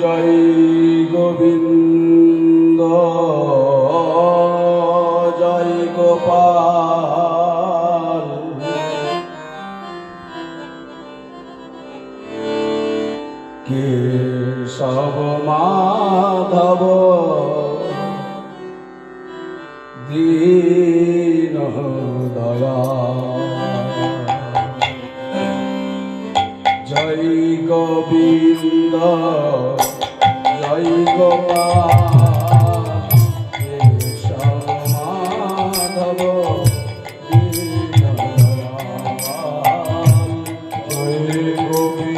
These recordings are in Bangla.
জয় গোবিন্দ জয় গোপাল। কেশব মাধব জয় গোবিন্দ জয় গোপাল Gopi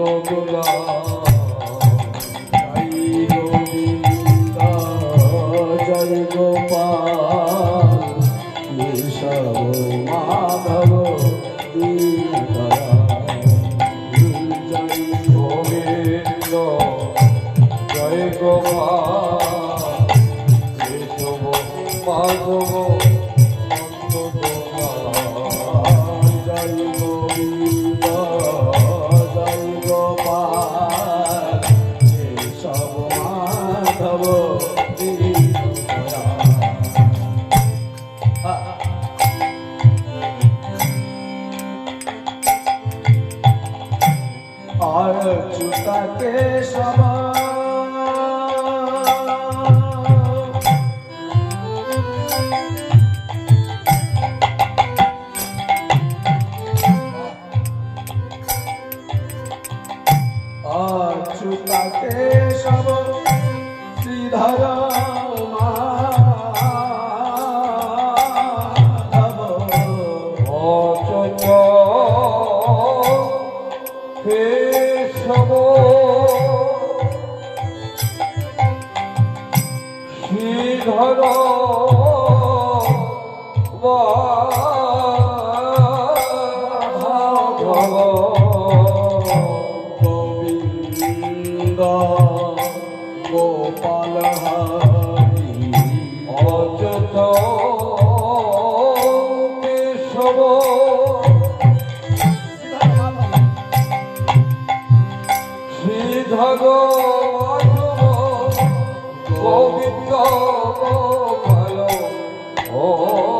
গোলা জয় গোপাল। কেশব মাধব জয় গোবিন্দ জয় গোপাল। কেশব মাধব অচ্যুতাকে সবা অচ্যুতাকে সব শ্রীধরা। শ্রীধর বা ধর গোবিন্দ ভালো ও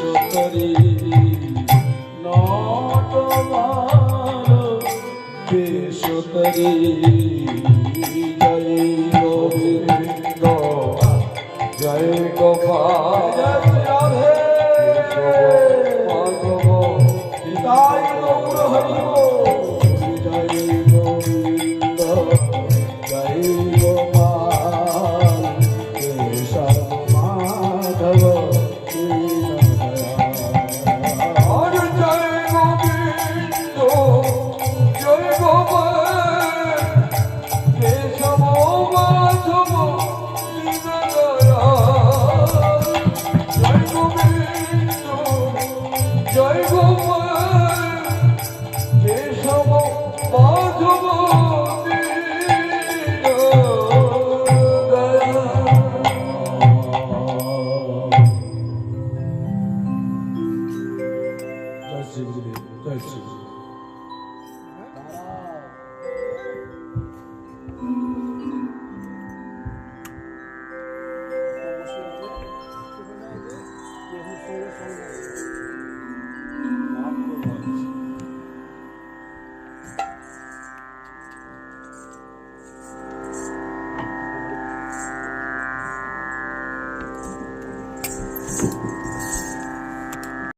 হরি নটবার বেশতরি জয় গোবিন্দ জয় গোপাল জয় গোপাল কেশব মাধব জয় শ্রী জয় শ্রী।